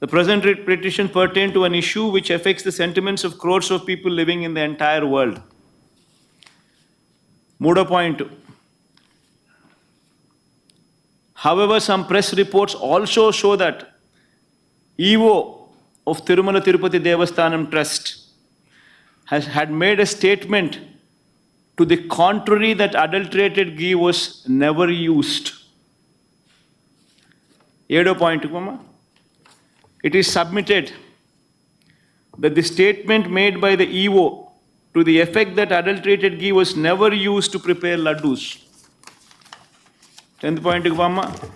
The present writ petition pertain to an issue which affects the sentiments of crores of people living in the entire world. మూడో point However, some press reports also show that EO of Tirumala Tirupati Devasthanam Trust has had made a statement to the contrary that adulterated ghee was never used. ఏడో point It is submitted that the statement made by the EO to the effect that adulterated ghee was never used to prepare laddus. Tenth point, Vama.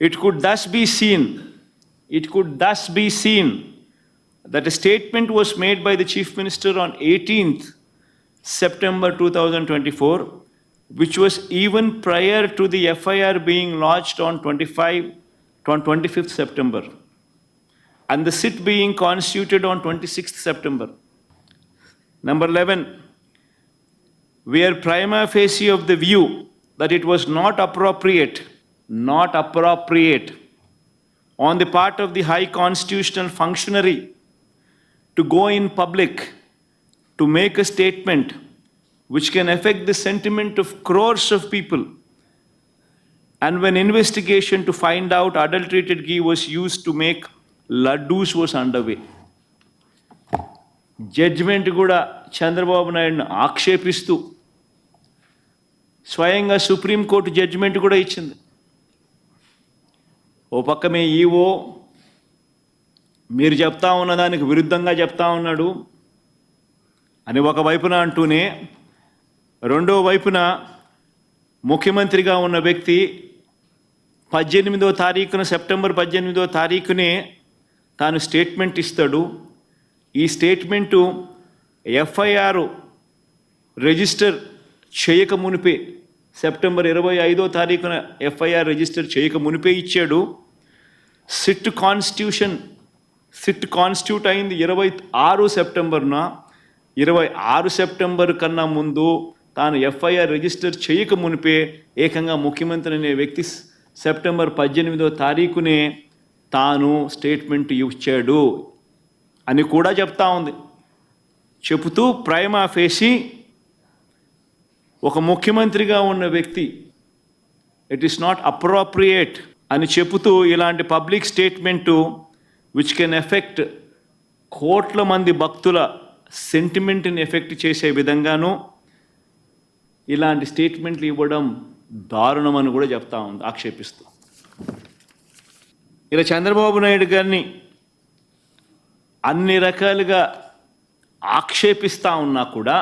It could thus be seen, it could thus be seen that a statement was made by the Chief Minister on 18th September 2024, which was even prior to the FIR being lodged on 25, on 25th September, and the sit being constituted on 26th September. Number 11, we are prima facie of the view that it was not appropriate, not appropriate on the part of the high constitutional functionary to go in public to make a statement which can affect the sentiment of crores of people. And when investigation to find out adulterated ghee was used to make laddus was underway. Judgement కూడా చంద్రబాబు నాయుడును ఆక్షేపిస్తూ స్వయంగా supreme court judgement కూడా ఇచ్చింది ఓ పక్క మీ EO మీరు చెప్తా ఉన్న దానికి విరుద్ధంగా చెప్తా ఉన్నాడు అని ఒక వైపున అంటూనే రెండో వైపున ముఖ్యమంత్రిగా ఉన్న వ్యక్తి పద్దెనిమిదో తారీఖున సెప్టెంబర్ పద్దెనిమిదో తారీఖునే తాను స్టేట్మెంట్ ఇస్తాడు. ఈ స్టేట్మెంటు ఎఫ్ఐఆర్ రిజిస్టర్ చేయక మునిపే సెప్టెంబర్ ఇరవై ఐదో తారీఖున ఎఫ్ఐఆర్ రిజిస్టర్ చేయక మునిపే ఇచ్చాడు. సిట్ కాన్స్టిట్యూషన్ సిట్ కాన్స్టిట్యూట్ అయింది ఇరవై ఆరు సెప్టెంబర్న. ఇరవై ఆరు సెప్టెంబర్ కన్నా ముందు తాను ఎఫ్ఐఆర్ రిజిస్టర్ చేయక మునిపే ఏకంగా ముఖ్యమంత్రి అనే వ్యక్తి సెప్టెంబర్ పద్దెనిమిదో తారీఖునే తాను స్టేట్మెంట్ ఇచ్చాడు అని కూడా చెప్తా ఉంది. చెబుతూ ప్రైమా ఫేసి ఒక ముఖ్యమంత్రిగా ఉన్న వ్యక్తి ఇట్ ఈస్ నాట్ అప్రోప్రియేట్ అని చెబుతూ ఇలాంటి public statement which can affect కోట్ల మంది భక్తుల సెంటిమెంట్ని ఎఫెక్ట్ చేసే విధంగాను ఇలాంటి స్టేట్మెంట్లు ఇవ్వడం దారుణం అని కూడా చెప్తా ఉంది ఆక్షేపిస్తూ. ఇలా చంద్రబాబు నాయుడు గారిని అన్ని రకాలుగా ఆక్షేపిస్తూ ఉన్నా కూడా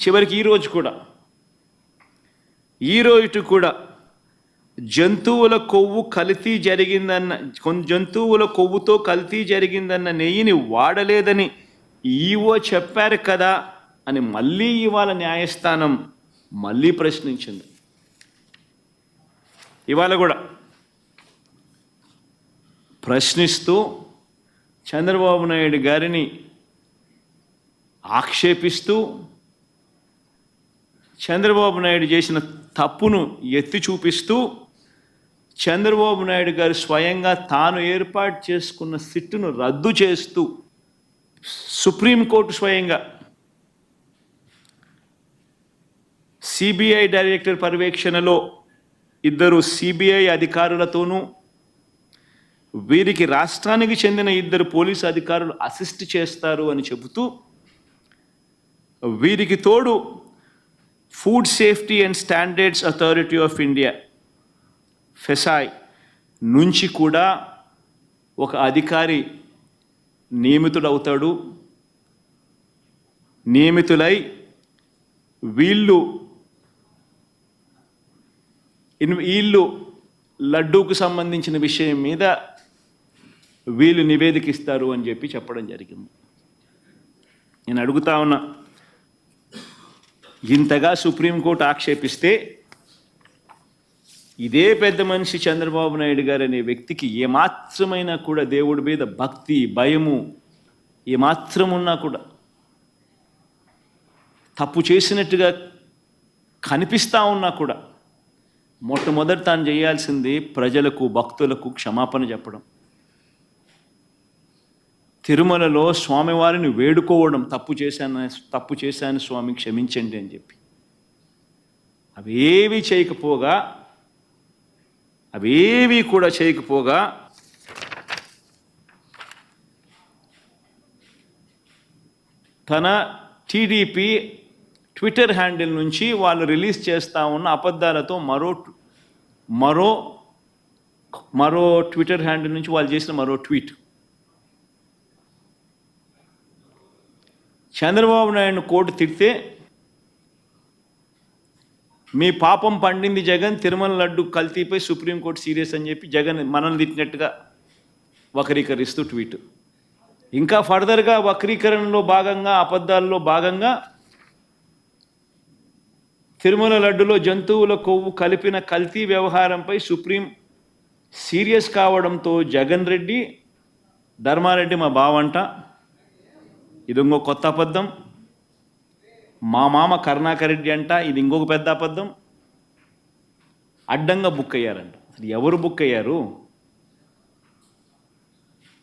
చివరికి ఈరోజు కూడా ఈ రోజు కూడా జంతువుల కొవ్వు కల్తీ జరిగిందన్న కొన్ని జంతువుల కొవ్వుతో కల్తీ జరిగిందన్న నెయ్యిని వాడలేదని ఈవో చెప్పారు కదా అని మళ్ళీ ఇవాళ న్యాయస్థానం మళ్ళీ ప్రశ్నించింది. ఇవాళ కూడా ప్రశ్నిస్తూ చంద్రబాబు నాయుడు గారిని ఆక్షేపిస్తూ చంద్రబాబు నాయుడు చేసిన తప్పును ఎత్తి చూపిస్తూ చంద్రబాబు నాయుడు గారు స్వయంగా తాను ఏర్పాటు చేసుకున్న సిట్టును రద్దు చేస్తూ సుప్రీంకోర్టు స్వయంగా సిబిఐ డైరెక్టర్ పర్యవేక్షణలో ఇద్దరు సిబిఐ అధికారులతోనూ వీరికి రాష్ట్రానికి చెందిన ఇద్దరు పోలీసు అధికారులు అసిస్ట్ చేస్తారు అని చెబుతూ వీరికి తోడు food safety and standards authority of India FSSAI నుంచి కూడా ఒక అధికారి నియమితుడవుతాడు. నియమితులై వీళ్ళు వీళ్ళు లడ్డూకు సంబంధించిన విషయం మీద వీళ్ళు నివేదిక ఇస్తారు అని చెప్పి చెప్పడం జరిగింది. నేను అడుగుతా ఉన్నా ఇంతగా సుప్రీంకోర్టు ఆక్షేపిస్తే ఇదే పెద్ద మనిషి చంద్రబాబు నాయుడు గారు అనే వ్యక్తికి ఏమాత్రమైనా కూడా దేవుడి మీద భక్తి భయము ఏమాత్రం ఉన్నా కూడా తప్పు చేసినట్టుగా కనిపిస్తూ ఉన్నా కూడా మొట్టమొదటి తాను చేయాల్సింది ప్రజలకు భక్తులకు క్షమాపణ చెప్పడం. తిరుమలలో స్వామివారిని వేడుకోవడం తప్పు చేశాను తప్పు చేశాను స్వామి క్షమించండి అని చెప్పి. అవేవి చేయకపోగా అవేవి కూడా చేయకపోగా తన టీడీపీ ట్విట్టర్ హ్యాండిల్ నుంచి వాళ్ళు రిలీజ్ చేస్తూ ఉన్న అబద్ధాలతో మరో మరో మరో ట్విట్టర్ హ్యాండిల్ నుంచి వాళ్ళు చేసిన మరో ట్వీట్. చంద్రబాబు నాయుడు కోర్టు తిడితే మీ పాపం పండింది జగన్ తిరుమల లడ్డు కల్తీపై సుప్రీంకోర్టు సీరియస్ అని చెప్పి జగన్ మనల్ని తిట్టినట్టుగా వక్రీకరిస్తూ ట్వీట్. ఇంకా ఫర్దర్గా వక్రీకరణలో భాగంగా అబద్ధాల్లో భాగంగా తిరుమల లడ్డులో జంతువుల కొవ్వు కలిపిన కల్తీ వ్యవహారంపై సుప్రీం సీరియస్ కావడంతో జగన్ రెడ్డి ధర్మారెడ్డి మా బావంట ఇది ఇంకో కొత్త అబద్ధం మా మామ కరుణాకర్ రెడ్డి అంట ఇది ఇంకొక పెద్ద అబద్ధం అడ్డంగా బుక్ అయ్యారంట. అసలు ఎవరు బుక్ అయ్యారు?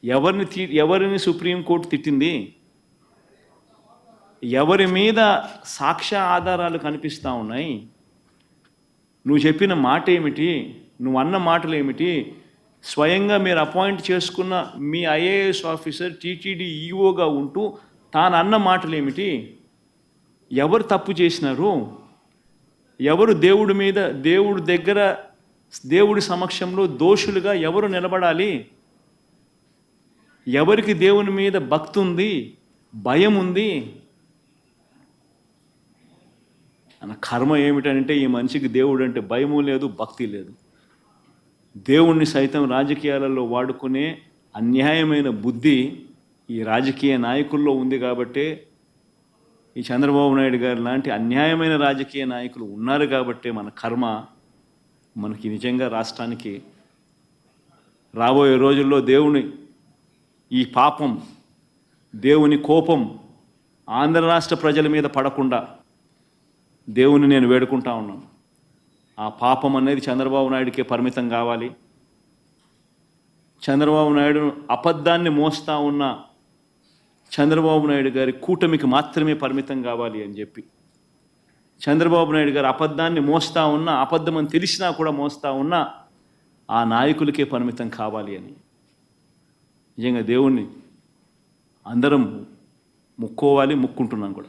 ఎవరిని తీ ఎవరిని సుప్రీంకోర్టు తిట్టింది? ఎవరి మీద సాక్ష్య ఆధారాలు కనిపిస్తూ ఉన్నాయి? నువ్వు చెప్పిన మాట ఏమిటి? నువ్వు అన్న మాటలు ఏమిటి? స్వయంగా మీరు అపాయింట్ చేసుకున్న మీ ఐఏఎస్ ఆఫీసర్ టీటీడీ ఈఓగా ఉంటూ తాను అన్న మాటలు ఏమిటి? ఎవరు తప్పు చేసినారు? ఎవరు దేవుడి మీద దేవుడి దగ్గర దేవుడి సమక్షంలో దోషులుగా ఎవరు నిలబడాలి? ఎవరికి దేవుని మీద భక్తి ఉంది భయం ఉంది అన్న కర్మ ఏమిటంటే ఈ మనిషికి దేవుడు అంటే భయము లేదు భక్తి లేదు. దేవుణ్ణి సైతం రాజకీయాలలో వాడుకునే అన్యాయమైన బుద్ధి ఈ రాజకీయ నాయకుల్లో ఉంది కాబట్టే ఈ చంద్రబాబు నాయుడు గారు లాంటి అన్యాయమైన రాజకీయ నాయకులు ఉన్నారు కాబట్టే మన కర్మ మనకి నిజంగా రాష్ట్రానికి రాబోయే రోజుల్లో దేవుని ఈ పాపం దేవుని కోపం ఆంధ్ర రాష్ట్ర ప్రజల మీద పడకుండా దేవుని నేను వేడుకుంటా ఉన్నాను. ఆ పాపం అనేది చంద్రబాబు నాయుడికే పరిమితం కావాలి. చంద్రబాబు నాయుడు అబద్ధాన్ని మోస్తా ఉన్న చంద్రబాబు నాయుడు గారి కూటమికి మాత్రమే పరిమితం కావాలి అని చెప్పి. చంద్రబాబు నాయుడు గారు అబద్ధాన్ని మోస్తా ఉన్నా అబద్ధం అని తెలిసినా కూడా మోస్తా ఉన్నా ఆ నాయకులకే పరిమితం కావాలి అని. నిజంగా దేవుణ్ణి అందరం ముక్కోవాలి ముక్కుంటున్నాం కూడా.